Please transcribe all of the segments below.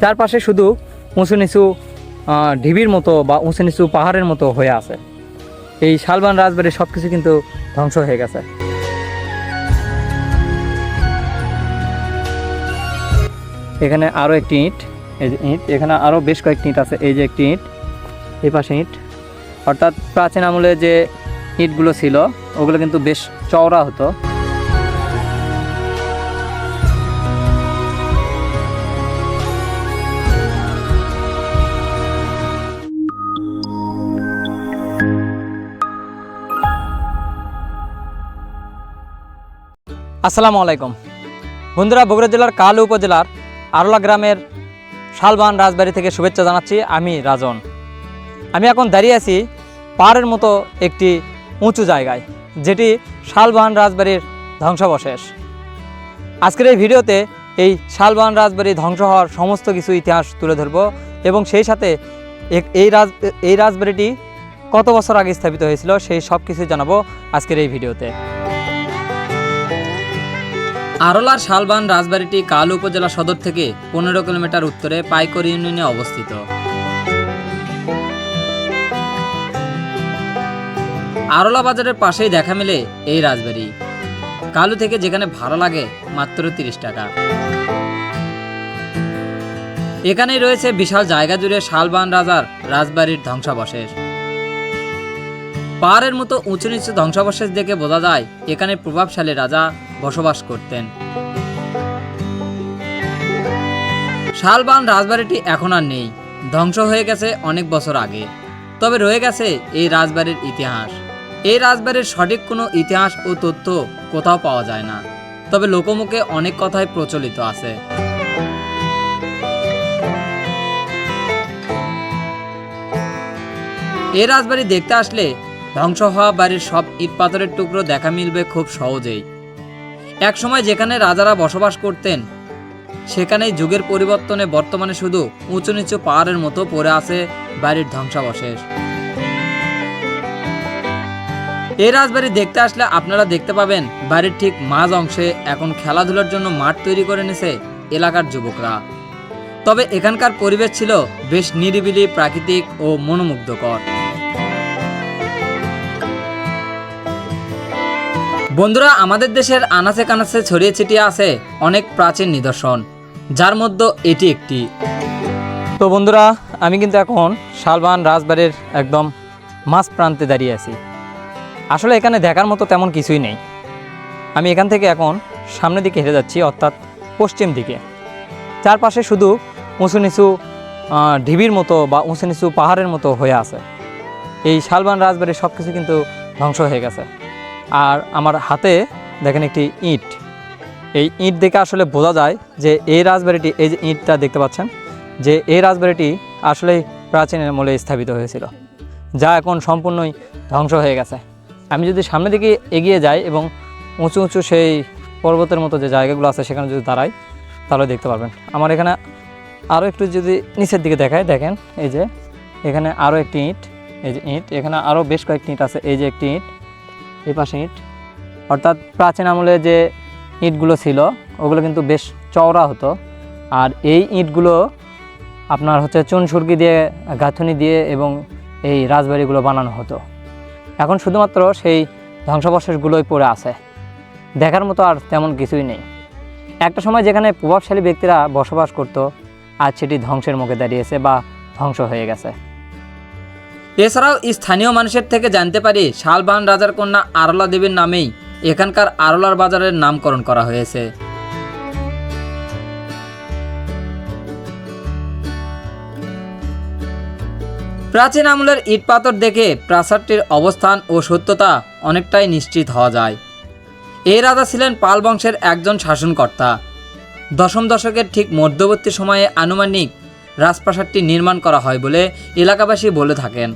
চারপাশে শুধু উঁচু নিচু ঢিবির মতো বা উঁচু নিচু পাহাড়ের মতো হয়ে আছে। এই শালবান রাজবাড়ির সব কিছু কিন্তু ধ্বংস হয়ে গেছে। এখানে আরও একটি ইট, এই যে ইট, এখানে আরও বেশ কয়েকটি ইট আছে। এই যে একটি ইট, এই পাশে ইট। অর্থাৎ প্রাচীন আমলে যে ইটগুলো ছিল, ওগুলো কিন্তু বেশ চওড়া হতো। আসসালামু আলাইকুম। বন্ধুরা, বগুড়া জেলার কালু উপজেলার আরলা গ্রামের শালবান রাজবাড়ি থেকে শুভেচ্ছা জানাচ্ছি। আমি রাজন। আমি এখন দাঁড়িয়ে আছি পাহাড়ের মতো একটি উঁচু জায়গায়, যেটি শালবাহান রাজবাড়ির ধ্বংসাবশেষ। আজকের এই ভিডিওতে এই শালবাহান রাজবাড়ি ধ্বংস হওয়ার সমস্ত কিছু ইতিহাস তুলে ধরব এবং সেই সাথে এই রাজ এই রাজবাড়িটি কত বছর আগে স্থাপিত হয়েছিল সেই সব কিছু জানাব আজকের এই ভিডিওতে। আরলার শালবান রাজবাড়িটি কাল উপজেলা সদর থেকে পনেরো কিলোমিটার উত্তরে পাইকর ইউনিয়নে অবস্থিত। আরলা বাজারের পাশেই দেখা মেলে এই রাজবাড়ি। কালু থেকে যেখানে ভাড়া লাগে মাত্র তিরিশ টাকা। এখানেই রয়েছে বিশাল জায়গা জুড়ে শালবান রাজার রাজবাড়ির ধ্বংসাবশেষ। পাহাড়ের মতো উঁচু নিচু ধ্বংসাবশেষ দেখে বোঝা যায়, এখানে প্রভাবশালী রাজা বসবাস করতেন। শালবান রাজবাড়িটি এখন আর নেই। ধ্বংস হয়ে গেছে অনেক বছর আগে। তবে রয়ে গেছে এই রাজবাড়ির ইতিহাস। এই রাজবাড়ির সঠিক কোনো ইতিহাস ও তথ্য কোথাও পাওয়া যায় না। তবে লোকমুখে অনেক কথাই প্রচলিত আছে। এই রাজবাড়ি দেখতে আসলে ধ্বংস হওয়া বাড়ির সব ইট পাথরের টুকরো দেখা মিলবে খুব সহজেই। একসময় যেখানে রাজারা বসবাস করতেন, সেখানেই যুগের পরিবর্তনে বর্তমানে শুধু উঁচু নিচু পাহাড়ের মতো পড়ে আছে বাড়ির ধ্বংসাবশেষ। এই রাজবাড়ি দেখতে আসলে আপনারা দেখতে পাবেন বাড়ির ঠিক মাঝ অংশে এখন খেলাধুলার জন্য মাঠ তৈরি করে নিছে এলাকার যুবকরা। তবে এখানকার পরিবেশ ছিল বেশ নিরিবিলি, প্রাকৃতিক ও মনোমুগ্ধকর। বন্ধুরা, আমাদের দেশের আনাচে কানাচে ছড়িয়ে ছিটিয়ে আছে অনেক প্রাচীন নিদর্শন, যার মধ্যে এটি একটি। তো বন্ধুরা, আমি কিন্তু এখন শালবান রাজবাড়ির একদম মাঝ প্রান্তে দাঁড়িয়ে আছি। আসলে এখানে দেখার মতো তেমন কিছুই নেই। আমি এখান থেকে এখন সামনের দিকে হেঁটে যাচ্ছি, অর্থাৎ পশ্চিম দিকে। চারপাশে শুধু উঁচু নিচু ঢিবির মতো বা উঁচু নিচু পাহাড়ের মতো হয়ে আছে। এই শালবান রাজবাড়ির সব কিছু কিন্তু ধ্বংস হয়ে গেছে। আর আমার হাতে দেখেন একটি ইট। এই ইট দেখে আসলে বোঝা যায় যে এই রাজবাড়িটি এই যে ইটটা দেখতে পাচ্ছেন, যে এই রাজবাড়িটি আসলেই প্রাচীন আমলে স্থাপিত হয়েছিল। যা এখন সম্পূর্ণই ধ্বংস হয়ে গেছে। আমি যদি সামনের দিকে এগিয়ে যাই এবং উঁচু উঁচু সেই পর্বতের মতো যে জায়গাগুলো আছে সেখানে যদি দাঁড়াই, তাহলে দেখতে পারবেন। আমার এখানে আরও একটু যদি নিচের দিকে দেখায় দেখেন এই যে এখানে আরও একটি ইট, এই যে ইট, এখানে আরও বেশ কয়েকটি ইট আছে। এই যে একটি ইট এই পাশে ইট। অর্থাৎ প্রাচীন আমলে যে ইটগুলো ছিল, ওগুলো কিন্তু বেশ চওড়া হতো। আর এই ইটগুলো আপনার হচ্ছে চুন সুরকি দিয়ে, গাঁথনি দিয়ে এবং এই রাজবাড়িগুলো বানানো হতো। এখন শুধুমাত্র সেই ধ্বংসাবশেষগুলোই পড়ে আছে। দেখার মতো আর তেমন কিছুই নেই। একটা সময় যেখানে প্রভাবশালী ব্যক্তিরা বসবাস করত, আজ সেটি ধ্বংসের মুখে দাঁড়িয়েছে বা ধ্বংস হয়ে গেছে। এছাড়াও স্থানীয় মানুষের থেকে জানতে পারি শালবান রাজার কন্যা আরলা দেবীর নামেই এখানকার আরলার বাজারের নামকরণ করা হয়েছে। প্রাচীন আমলের ইট পাথর দেখে প্রাসাদটির অবস্থান ও সত্যতা অনেকটাই নিশ্চিত হওয়া যায়। এই রাজা ছিলেন পাল বংশের একজন শাসনকর্তা। দশম দশকের ঠিক মধ্যবর্তী সময়ে আনুমানিক রাজপ্রাসাদটি নির্মাণ করা হয় বলে এলাকাবাসী বলে থাকেন।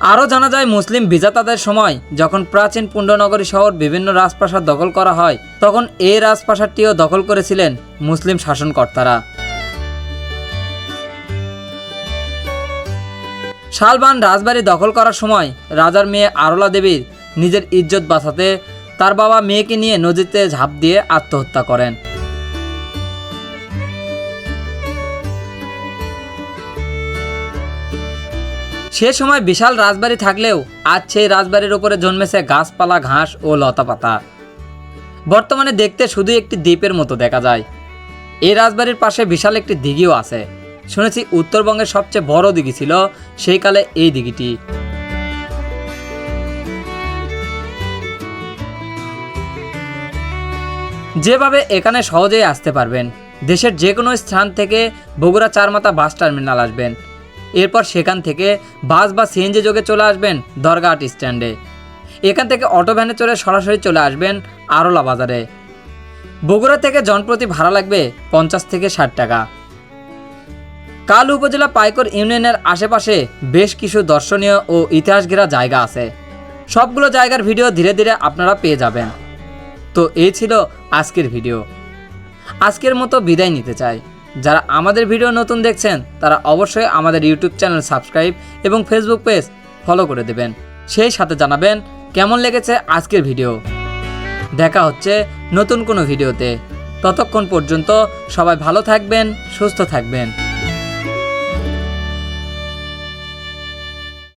আরও জানা যায়, মুসলিম বিজাতাদের সময় যখন প্রাচীন পুণ্ডনগরী শহর বিভিন্ন রাজপ্রাসাদ দখল করা হয়, তখন এই রাজপ্রাসাদটিও দখল করেছিলেন মুসলিম শাসনকর্তারা। শালবান রাজবাড়ি দখল করার সময় রাজার মেয়ে আরলা দেবীর নিজের ইজ্জত বাঁচাতে তার বাবা মেয়েকে নিয়ে নদীতে ঝাঁপ দিয়ে আত্মহত্যা করেন। সে সময় বিশাল রাজবাড়ি থাকলেও আজ সেই রাজবাড়ির উপরে জন্মেছে গাছপালা, ঘাস ও লতাপাতা। বর্তমানে দেখতে শুধু একটি দ্বীপের মতো দেখা যায়। এই রাজবাড়ির পাশে বিশাল একটি দিঘিও আছে। শুনেছি উত্তরবঙ্গের সবচেয়ে বড় দিঘি ছিল সেই কালে এই দিঘিটি। যেভাবে এখানে সহজেই আসতে পারবেন। দেশের যে কোনো স্থান থেকে বগুড়া চারমাথা বাস টার্মিনাল আসবেন। এরপর সেখান থেকে বাস বা সিএনজি যোগে চলে আসবেন দরগাহাট স্ট্যান্ডে। এখান থেকে অটো ভ্যানে চড়ে সরাসরি চলে আসবেন আরলা বাজারে। বগুড়া থেকে জনপ্রতি ভাড়া লাগবে পঞ্চাশ থেকে ষাট টাকা। কাল উপজেলা পাইকর ইউনিয়নের আশেপাশে বেশ কিছু দর্শনীয় ও ইতিহাস ঘেরা জায়গা আছে। সবগুলো জায়গার ভিডিও ধীরে ধীরে আপনারা পেয়ে যাবেন। তো এই ছিল আজকের ভিডিও। আজকের মতো বিদায় নিতে চাই। যারা আমাদের ভিডিও নতুন দেখছেন, তারা অবশ্যই আমাদের ইউটিউব চ্যানেল সাবস্ক্রাইব এবং ফেসবুক পেজ ফলো করে দেবেন। সেই সাথে জানাবেন কেমন লেগেছে আজকের ভিডিও। দেখা হচ্ছে নতুন কোনো ভিডিওতে। ততক্ষণ পর্যন্ত সবাই ভালো থাকবেন, সুস্থ থাকবেন।